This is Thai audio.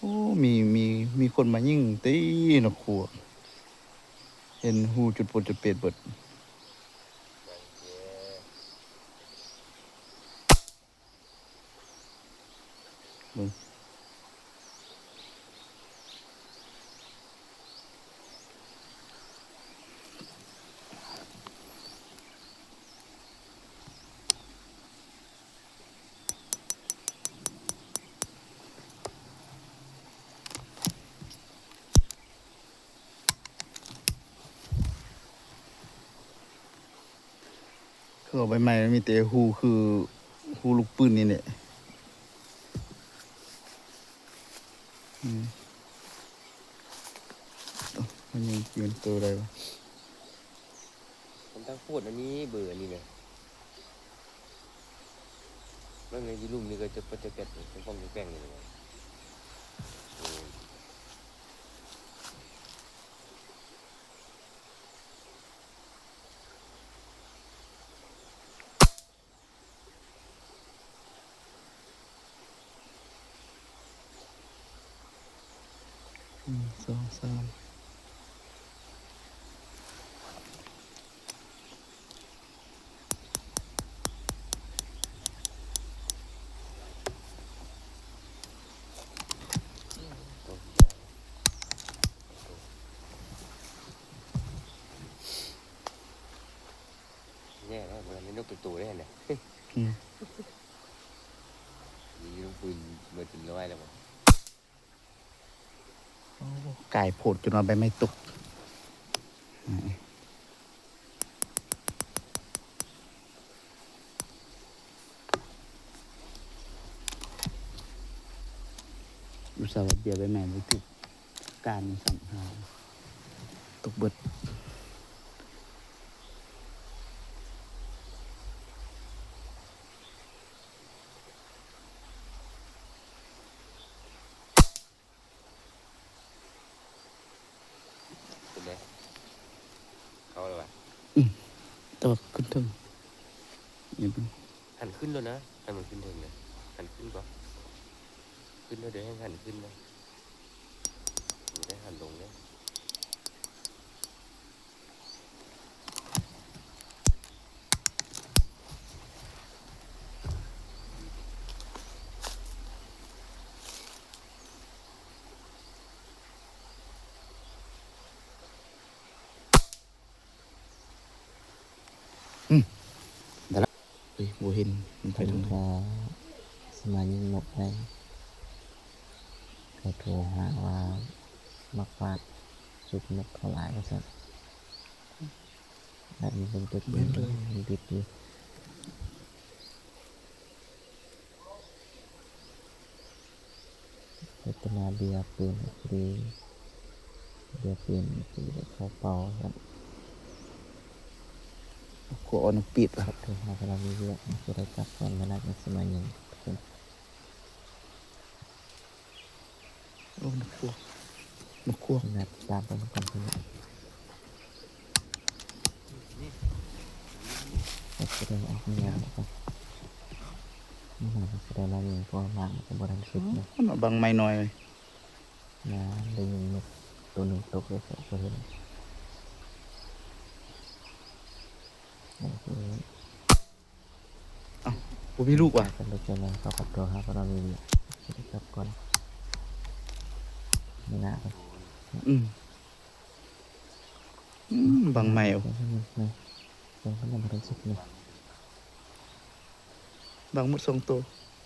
โอ้มีมีมีคนมายิ่งตีนกขัวเห็นหูจุดปวดจุดเป็ดเบิดมึง เขาเอาใบไม้มันมีแต่หูคือหูลูกปืนนี่แหละอืมเอ้ามันยังยืนตัวอะไรวะผมตั้งพูดอันนี้เบื่ออันนี้เลยแล้วในยี่ลุ่มนี่ก็จะก็จะแกะเป็นป้องเป็นแป้งเลยนะอืม หนึ่งสองสามแย่แล้วมันไม่นกตัวตัวได้เนี่ยอืม มีลูกปืนเมื่อถึงร้อยแล้วมั้ง กายผูดจนเราไปไม่ตกอุตส่าห์เบียร์ไปแม่ไม่ถูกการสัมภาระตกบิด เป็นไง เขาเลยวะแตว่าขึ้นถึงนี่เป็นหันขึ้นแล้วนะให้มันขึ้นถึงเลยหันขึ้นก่อนขึ้นแล้วเดี๋ยวให้หันขึ้นนะไม่ได้หันลงนะ เฮ้ยโบเห็นมันไปผมทางไหนก็สมายิงหมดเลยก็โทรหาว่ามักวาดสุดนกเขาหลายก็สักแบบนี้เป็นจุดเด่นมันติดอยู่พัฒนาเบียร์ปืนพอดีเบียร์ปืนตีเขาเป่าครับ ขวอ่อนปิดอะครับโทรหาพลังเยอะจะได้จับก่อนเวลาเป็นสมัยยิงคนโอ้นกควกนกควกนัดตามไปมันก่อนคนก็แสดงออกมีงานแล้วก็นี่มันแสดงเราอย่างตัวมากมันก็บริสุทธิ์นะมันเอาบังไม้น้อยนะได้ยินนกตัวหนึ่งตกเลยสองตัวเห็นนั่นคือ กูมีลูกว่ะกันไปเจอแล้วเขากับตัวครับเรามีจะได้จับก่อนไม่น่าครับอืมอืมบังไม้เอาเดี๋ยวมันนะเดี๋ยวมันจะบริสุทธิ์นะบังหมดสองตัวอ